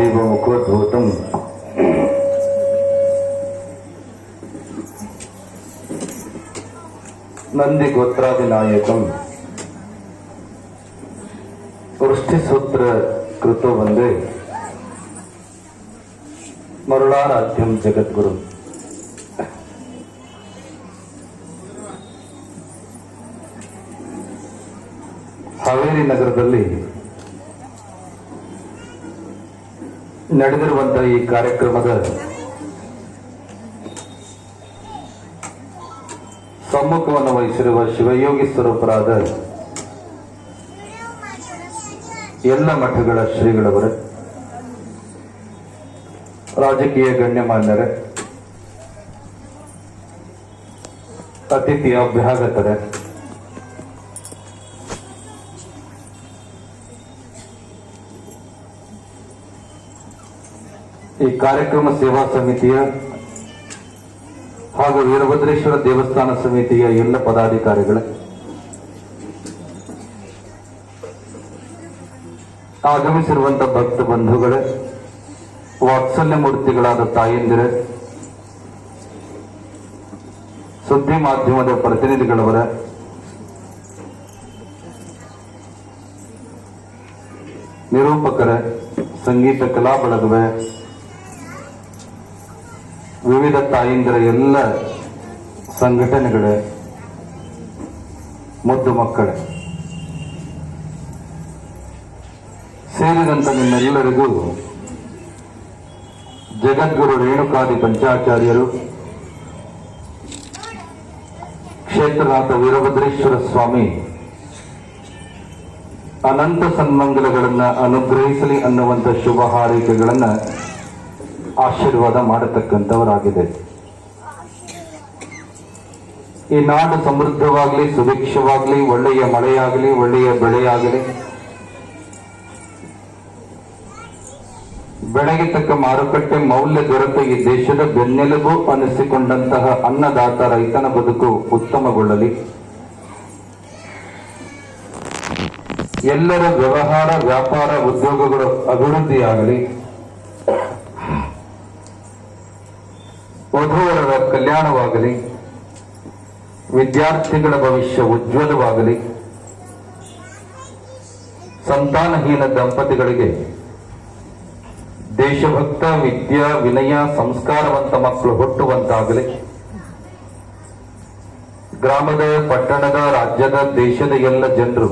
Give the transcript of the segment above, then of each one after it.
दीपमुखोद्भूतम् नन्दिगोत्रादिनायकम् वृष्टिसूत्र कृतो वन्दे मरुळाराध्यं जगद्गुरुम् ಹಾವೇರಿ ನಗರದಲ್ಲಿ ನಡೆದಿರುವಂತಹ ಈ ಕಾರ್ಯಕ್ರಮದ ಸಮ್ಮುಖವನ್ನು ವಹಿಸಿರುವ ಶಿವಯೋಗಿ ಸ್ವರೂಪರಾದ ಎಲ್ಲ ಮಠಗಳ ಶ್ರೀಗಳವರು ರಾಜಕೀಯ ಗಣ್ಯಮಾನ್ಯರ ಅತಿಥಿ ಅಭ್ಯಾಗತರ ಈ ಕಾರ್ಯಕ್ರಮ ಸೇವಾ ಸಮಿತಿಯ ಹಾಗೂ ವೀರಭದ್ರೇಶ್ವರ ದೇವಸ್ಥಾನ ಸಮಿತಿಯ ಎಲ್ಲ ಪದಾಧಿಕಾರಿಗಳ. ಆಗಮಿಸಿರುವಂತಹ ಭಕ್ತ ಬಂಧುಗಳ, ವಾತ್ಸಲ್ಯ ಮೂರ್ತಿಗಳಾದ ತಾಯಂದಿರ, ಸುದ್ದಿ ಮಾಧ್ಯಮದ ಪ್ರತಿನಿಧಿಗಳವರ, ನಿರೂಪಕರ, ಸಂಗೀತ ಕಲಾ ಬಳಗದ ವಿವಿಧ ತಾಯಿಂದರ ಎಲ್ಲ ಸಂಘಟನೆಗಳ, ಮುದ್ದು ಮಕ್ಕಳ, ಸೇರಿದಂತ ನಿಮ್ಮೆಲ್ಲರಿಗೂ ಜಗದ್ಗುರು ರೇಣುಕಾದಿ ಪಂಚಾಚಾರ್ಯರು, ಕ್ಷೇತ್ರನಾಥ ವೀರಭದ್ರೇಶ್ವರ ಸ್ವಾಮಿ, ಅನಂತ ಸನ್ಮಂಗಲಗಳನ್ನು ಅನುಗ್ರಹಿಸಲಿ ಅನ್ನುವಂಥ ಶುಭ ಹಾರೈಕೆಗಳನ್ನ ಆಶೀರ್ವಾದ ಮಾಡತಕ್ಕಂಥವರಾಗಿದೆ. ಈ ನಾಡು ಸಮೃದ್ಧವಾಗಲಿ, ಸುಭಿಕ್ಷವಾಗಲಿ, ಒಳ್ಳೆಯ ಮಳೆಯಾಗಲಿ, ಒಳ್ಳೆಯ ಬೆಳೆಯಾಗಲಿ, ಬೆಳೆಗೆ ತಕ್ಕ ಮಾರುಕಟ್ಟೆ, ಮೌಲ್ಯ ದೊರೆತ ಈ ದೇಶದ ಬೆನ್ನೆಲುಬು ಅನಿಸಿಕೊಂಡಂತಹ ಅನ್ನದಾತ ರೈತನ ಬದುಕು ಉತ್ತಮಗೊಳ್ಳಲಿ. ಎಲ್ಲರ ವ್ಯವಹಾರ, ವ್ಯಾಪಾರ, ಉದ್ಯೋಗಗಳು ಅಭಿವೃದ್ಧಿಯಾಗಲಿ. ವಧುವರರ ಕಲ್ಯಾಣವಾಗಲಿ, ವಿದ್ಯಾರ್ಥಿಗಳ ಭವಿಷ್ಯ ಉಜ್ವಲವಾಗಲಿ, ಸಂತಾನಹೀನ ದಂಪತಿಗಳಿಗೆ ದೇಶಭಕ್ತ, ವಿದ್ಯಾ, ವಿನಯ, ಸಂಸ್ಕಾರವಂತ ಮಕ್ಕಳು ಹುಟ್ಟುವಂತಾಗಲಿ. ಗ್ರಾಮದ, ಪಟ್ಟಣದ, ರಾಜ್ಯದ, ದೇಶದ ಎಲ್ಲ ಜನರು,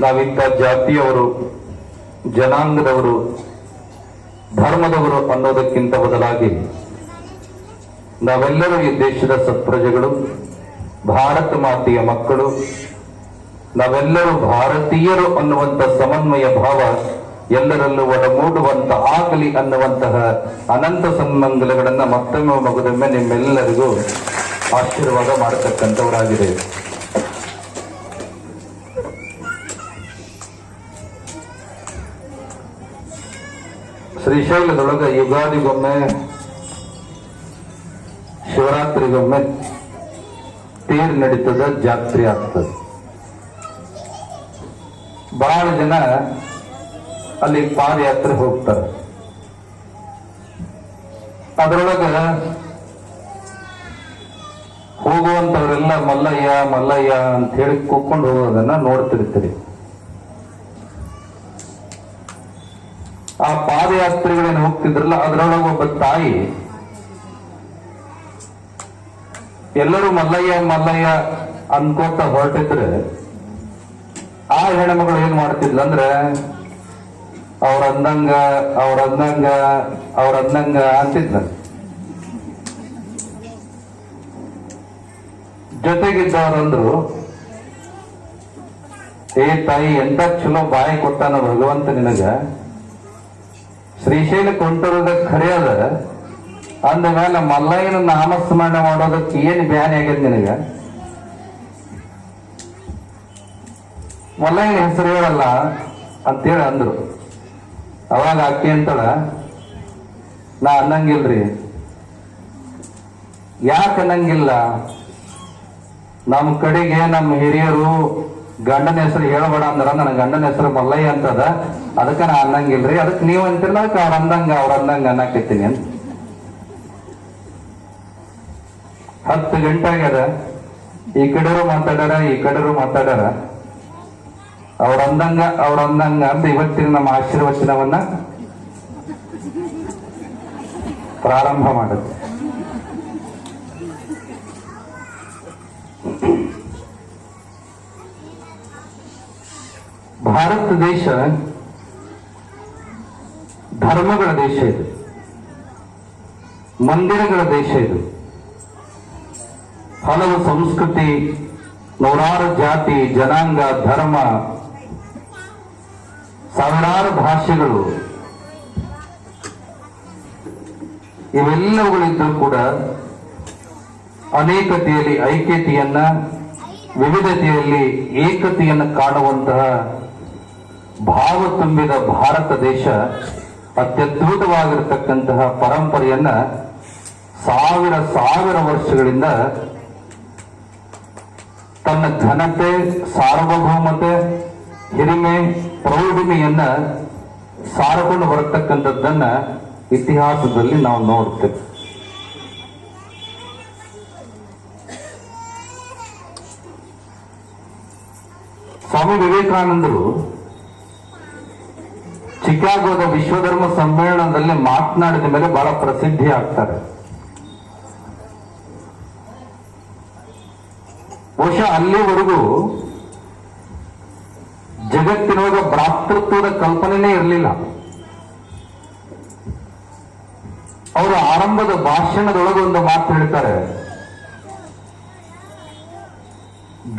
ನಾವಿಂಥ ಜಾತಿಯವರು, ಜನಾಂಗದವರು ಧರ್ಮದವರು ಅನ್ನೋದಕ್ಕಿಂತ ಬದಲಾಗಿ ನಾವೆಲ್ಲರೂ ಈ ದೇಶದ ಸತ್ಪ್ರಜೆಗಳು, ಭಾರತ ಮಾತೆಯ ಮಕ್ಕಳು, ನಾವೆಲ್ಲರೂ ಭಾರತೀಯರು ಅನ್ನುವಂತ ಸಮನ್ವಯ ಭಾವ ಎಲ್ಲರಲ್ಲೂ ಒಡಮೂಡುವಂತ ಆಗಲಿ ಅನ್ನುವಂತಹ ಅನಂತ ಸನ್ಮಂಗಲಗಳನ್ನ ಮತ್ತೊಮ್ಮೆ ಮಗುದೊಮ್ಮೆ ನಿಮ್ಮೆಲ್ಲರಿಗೂ ಆಶೀರ್ವಾದ ಮಾಡತಕ್ಕಂಥವರಾಗಿದೆ ಶ್ರೀಶೈಲದೊಳಗ ಯುಗಾದಿಗೊಮ್ಮೆ, ಶಿವರಾತ್ರಿಗೊಮ್ಮೆ ತೇರ್ ನಡೀತದ, ಜಾತ್ರೆ ಆಗ್ತದೆ. ಬಹಳ ಜನ ಅಲ್ಲಿ ಪಾದಯಾತ್ರೆ ಹೋಗ್ತಾರೆ. ಅದರೊಳಗ ಹೋಗುವಂತವರೆಲ್ಲ ಮಲ್ಲಯ್ಯ ಮಲ್ಲಯ್ಯ ಅಂತ ಹೇಳಿ ಕೂತ್ಕೊಂಡು ಹೋಗೋದನ್ನ ನೋಡ್ತಿರ್ತೀರಿ ಆ ಪಾದಯಾತ್ರೆಗಳೇನು ಹೋಗ್ತಿದ್ರಲ್ಲ, ಅದರೊಳಗೆ ಒಬ್ಬ ತಾಯಿ, ಎಲ್ಲರೂ ಮಲ್ಲಯ್ಯ ಮಲ್ಲಯ್ಯ ಅನ್ಕೋತ ಹೊರಟಿದ್ರೆ, ಆ ಹೆಣ್ಮಗಳು ಏನ್ ಮಾಡ್ತಿದ್ಲ ಅಂದ್ರೆ, ಅವ್ರ ಅಂದಂಗ ಅವ್ರ ಅಂದಂಗ ಅವ್ರ ಅಂದಂಗ ಅಂತಿದ್ಲ. ಜೊತೆಗಿದ್ದವರಂದ್ರು, ಏ ತಾಯಿ, ಎಂತ ಚಲೋ ಬಾಯಿ ಕೊಟ್ಟಾನ ಭಗವಂತ ನಿನಗ? ಶ್ರೀಶೈಲ ಕುಂಟರದ ಖರೆ ಅದ. ಅಂದ ಮೇಲೆ ಮಲ್ಲಯ್ಯನ ನಾಮಸ್ಮರಣೆ ಮಾಡೋದಕ್ಕೆ ಏನು ಬ್ಯಾನ್ ಆಗ್ಯದ ನಿನಗ? ಮಲ್ಲಯ್ಯನ ಹೆಸರು ಹೇಳಲ್ಲ ಅಂತೇಳಿ ಅಂದ್ರು. ಅವಾಗ ಅಕ್ಕಿ ಅಂತಳ, ನಾ ಅನ್ನಂಗಿಲ್ರಿ. ಯಾಕೆ ಅನ್ನಂಗಿಲ್ಲ? ನಮ್ಮ ಕಡೆಗೆ ನಮ್ಮ ಹಿರಿಯರು ಗಂಡನ ಹೆಸರು ಹೇಳಬೇಡ ಅಂದ್ರ ನನ್ನ ಗಂಡನ ಹೆಸರು ಮಲ್ಲಯ್ಯ ಅಂತದ. ಅದಕ್ಕ ನಾ ಅನ್ನಂಗಿಲ್ರಿ ಅದಕ್ಕೆ ನೀವು ಅಂತಿರ್ಲ ಅವ್ರ ಅಂದಂಗ ಅವ್ರ ಅಂದಂಗ ಅನ್ನಕಿತ್ತೀನಿ ಅಂತ. ಹತ್ತು ಗಂಟೆ ಆಗ್ಯದ. ಈ ಕಡೆರು ಮಾತಾಡ್ಯಾರ, ಈ ಕಡೆರು ಮಾತಾಡ್ಯಾರ. ಅವ್ರ ಅಂದಂಗ ಅವ್ರ ಅಂದಂಗ ಅಂತ ಇವತ್ತಿನ ನಮ್ಮ ಆಶೀರ್ವಚನವನ್ನ ಪ್ರಾರಂಭ ಮಾಡುತ್ತೆ. ಭಾರತ ದೇಶ ಧರ್ಮಗಳ ದೇಶ ಇದು. ಮಂದಿರಗಳ ದೇಶ ಇದು. ಹಲವು ಸಂಸ್ಕೃತಿ, ನೂರಾರು ಜಾತಿ, ಜನಾಂಗ, ಧರ್ಮ, ಸಾವಿರಾರು ಭಾಷೆಗಳು ಇವೆಲ್ಲವುಗಳಿದ್ದರೂ ಕೂಡ ಅನೇಕತೆಯಲ್ಲಿ ಐಕ್ಯತೆಯನ್ನ, ವಿವಿಧತೆಯಲ್ಲಿ ಏಕತೆಯನ್ನು ಕಾಣುವಂತಹ ಭಾವ ತುಂಬಿದ ಭಾರತ ದೇಶ ಅತ್ಯದ್ಭುತವಾಗಿರತಕ್ಕಂತಹ ಪರಂಪರೆಯನ್ನ ಸಾವಿರ ಸಾವಿರ ವರ್ಷಗಳಿಂದ ತನ್ನ ಘನತೆ, ಸಾರ್ವಭೌಮತೆ, ಹಿರಿಮೆ, ಪ್ರೌಢಿಮೆಯನ್ನ ಸಾರಕೊಂಡು ಬರತಕ್ಕಂಥದ್ದನ್ನ ಇತಿಹಾಸದಲ್ಲಿ ನಾವು ನೋಡ್ತೇವೆ. ಸ್ವಾಮಿ ವಿವೇಕಾನಂದರು ಚಿಕಾಗೋದ ವಿಶ್ವಧರ್ಮ ಸಮ್ಮೇಳನದಲ್ಲಿ ಮಾತನಾಡಿದ ಮೇಲೆ ಬಹಳ ಪ್ರಸಿದ್ಧಿ ಆಗ್ತಾರೆ. ಬಹುಶಃ ಅಲ್ಲಿವರೆಗೂ ಜಗತ್ತಿನೊಳಗ ಭ್ರಾತೃತ್ವದ ಕಲ್ಪನೆನೇ ಇರಲಿಲ್ಲ. ಅವರ ಆರಂಭದ ಭಾಷಣದೊಳಗೆ ಒಂದು ಮಾತು ಹೇಳ್ತಾರೆ.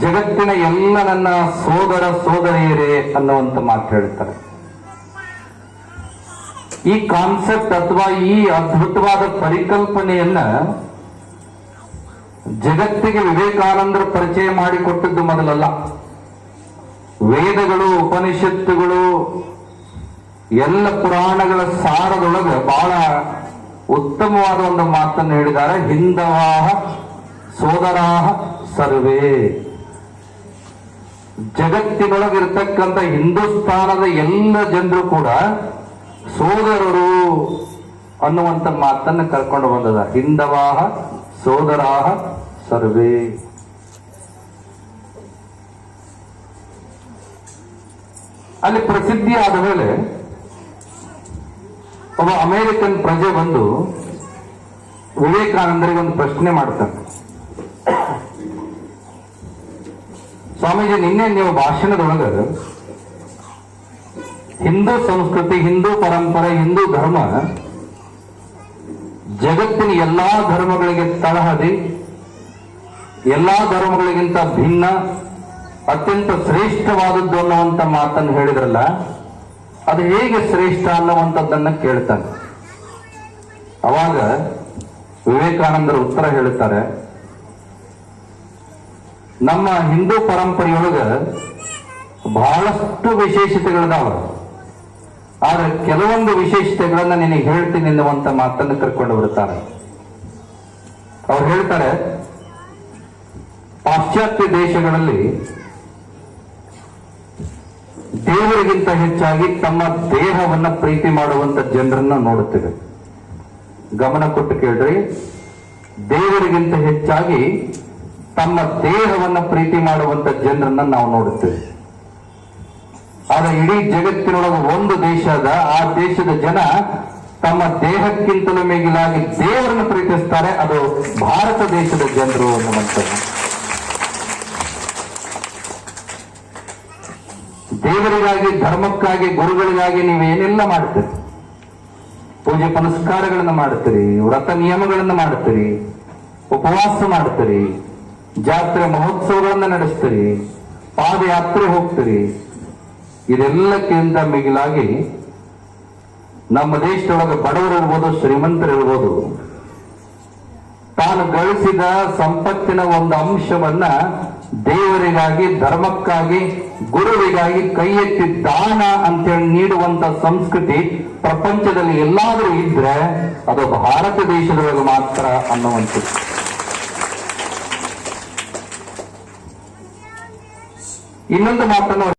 ಜಗತ್ತಿನ ಎಲ್ಲ ನನ್ನ ಸೋದರ ಸೋದರಿಯರೇ ಅನ್ನುವಂತ ಮಾತು ಹೇಳ್ತಾರೆ. ಈ ಕಾನ್ಸೆಪ್ಟ್ ಅಥವಾ ಈ ಅದ್ಭುತವಾದ ಪರಿಕಲ್ಪನೆಯನ್ನ ಜಗತ್ತಿಗೆ ವಿವೇಕಾನಂದರ ಪರಿಚಯ ಮಾಡಿಕೊಟ್ಟದ್ದು ಮೊದಲಲ್ಲ. ವೇದಗಳು, ಉಪನಿಷತ್ತುಗಳು, ಎಲ್ಲ ಪುರಾಣಗಳ ಸಾರದೊಳಗೆ ಬಹಳ ಉತ್ತಮವಾದ ಒಂದು ಮಾತನ್ನು ಹೇಳಿದ್ದಾರೆ. ಹಿಂದವಾಹ ಸೋದರಾಹ ಸರ್ವೇ. ಜಗತ್ತಿನೊಳಗಿರ್ತಕ್ಕಂಥ ಹಿಂದೂಸ್ತಾನದ ಎಲ್ಲ ಜನರು ಕೂಡ ಸೋದರರು ಅನ್ನುವಂತ ಮಾತನ್ನ ಕರ್ಕೊಂಡು ಬಂದದ. ಹಿಂದವಾಹ ಸೋದರಾಹ ಸರ್ವೇ. ಅಲ್ಲಿ ಪ್ರಸಿದ್ಧಿ ಆದ ಮೇಲೆ ಒಬ್ಬ ಅಮೇರಿಕನ್ ಪ್ರಜೆ ಬಂದು ವಿವೇಕಾನಂದರಿಗೆ ಒಂದು ಪ್ರಶ್ನೆ ಮಾಡ್ತಾನೆ. ಸ್ವಾಮೀಜಿ, ನಿನ್ನೆ ನೀವು ಭಾಷಣದೊಳಗ ಹಿಂದೂ ಸಂಸ್ಕೃತಿ, ಹಿಂದೂ ಪರಂಪರೆ, ಹಿಂದೂ ಧರ್ಮ ಜಗತ್ತಿನ ಎಲ್ಲಾ ಧರ್ಮಗಳಿಗೆ ತಳಹದಿ, ಎಲ್ಲಾ ಧರ್ಮಗಳಿಗಿಂತ ಭಿನ್ನ, ಅತ್ಯಂತ ಶ್ರೇಷ್ಠವಾದದ್ದು ಅನ್ನುವಂಥ ಮಾತನ್ನು ಹೇಳಿದ್ರಲ್ಲ, ಅದು ಹೇಗೆ ಶ್ರೇಷ್ಠ ಅನ್ನುವಂಥದ್ದನ್ನು ಕೇಳ್ತಾನೆ. ಅವಾಗ ವಿವೇಕಾನಂದರು ಉತ್ತರ ಹೇಳುತ್ತಾರೆ, ನಮ್ಮ ಹಿಂದೂ ಪರಂಪರೆಯೊಳಗ ಬಹಳಷ್ಟು ವಿಶೇಷತೆಗಳಿದಾವ. ಆದ್ರೆ ಕೆಲವೊಂದು ವಿಶೇಷತೆಗಳನ್ನ ನಿನಗೆ ಹೇಳ್ತೀನಿ ಎನ್ನುವಂತ ಮಾತನ್ನು ಕರ್ಕೊಂಡು ಬರ್ತಾರೆ ಅವ್ರು ಹೇಳ್ತಾರೆ, ಪಾಶ್ಚಾತ್ಯ ದೇಶಗಳಲ್ಲಿ ದೇವರಿಗಿಂತ ಹೆಚ್ಚಾಗಿ ತಮ್ಮ ದೇಹವನ್ನ ಪ್ರೀತಿ ಮಾಡುವಂತ ಜನರನ್ನ ನೋಡುತ್ತೇವೆ. ಗಮನ ಕೊಟ್ಟು ಕೇಳ್ರಿ, ದೇವರಿಗಿಂತ ಹೆಚ್ಚಾಗಿ ತಮ್ಮ ದೇಹವನ್ನ ಪ್ರೀತಿ ಮಾಡುವಂತ ಜನರನ್ನ ನಾವು ನೋಡುತ್ತೇವೆ. ಆದ್ರೆ ಇಡೀ ಜಗತ್ತಿನೊಳಗೆ ಒಂದು ದೇಶದ ಆ ದೇಶದ ಜನ ತಮ್ಮ ದೇಹಕ್ಕಿಂತಲೂ ಮಿಗಿಲಾಗಿ ದೇವರನ್ನು ಪ್ರೀತಿಸ್ತಾರೆ. ಅದು ಭಾರತ ದೇಶದ ಜನರು ಅನ್ನುವಂಥದ್ದು. ದೇವರಿಗಾಗಿ, ಧರ್ಮಕ್ಕಾಗಿ, ಗುರುಗಳಿಗಾಗಿ ನೀವೇನೆಲ್ಲ ಮಾಡ್ತೀರಿ ಪೂಜೆ ಪುನಸ್ಕಾರಗಳನ್ನು ಮಾಡ್ತೀರಿ ವ್ರತ ನಿಯಮಗಳನ್ನು ಮಾಡ್ತೀರಿ ಉಪವಾಸ ಮಾಡ್ತೀರಿ ಜಾತ್ರೆ ಮಹೋತ್ಸವಗಳನ್ನು ನಡೆಸ್ತೀರಿ, ಪಾದಯಾತ್ರೆ ಹೋಗ್ತೀರಿ. ಇದೆಲ್ಲಕ್ಕಿಂತ ಮಿಗಿಲಾಗಿ ನಮ್ಮ ದೇಶದೊಳಗೆ ಬಡವರಿರ್ಬೋದು ಶ್ರೀಮಂತರಿರ್ಬೋದು ತಾನು ಗಳಿಸಿದ ಸಂಪತ್ತಿನ ಒಂದು ಅಂಶವನ್ನ ದೇವರಿಗಾಗಿ, ಧರ್ಮಕ್ಕಾಗಿ, ಗುರುವಿಗಾಗಿ ಕೈ ಎತ್ತಿ ದಾನ ಅಂತೇಳಿ ನೀಡುವಂತ ಸಂಸ್ಕೃತಿ ಪ್ರಪಂಚದಲ್ಲಿ ಎಲ್ಲಾದರೂ ಇದ್ರೆ ಅದು ಭಾರತ ದೇಶದೊಳಗೆ ಮಾತ್ರ ಅನ್ನುವಂಥದ್ದು. ಇನ್ನೊಂದು ಮಾತನ್ನು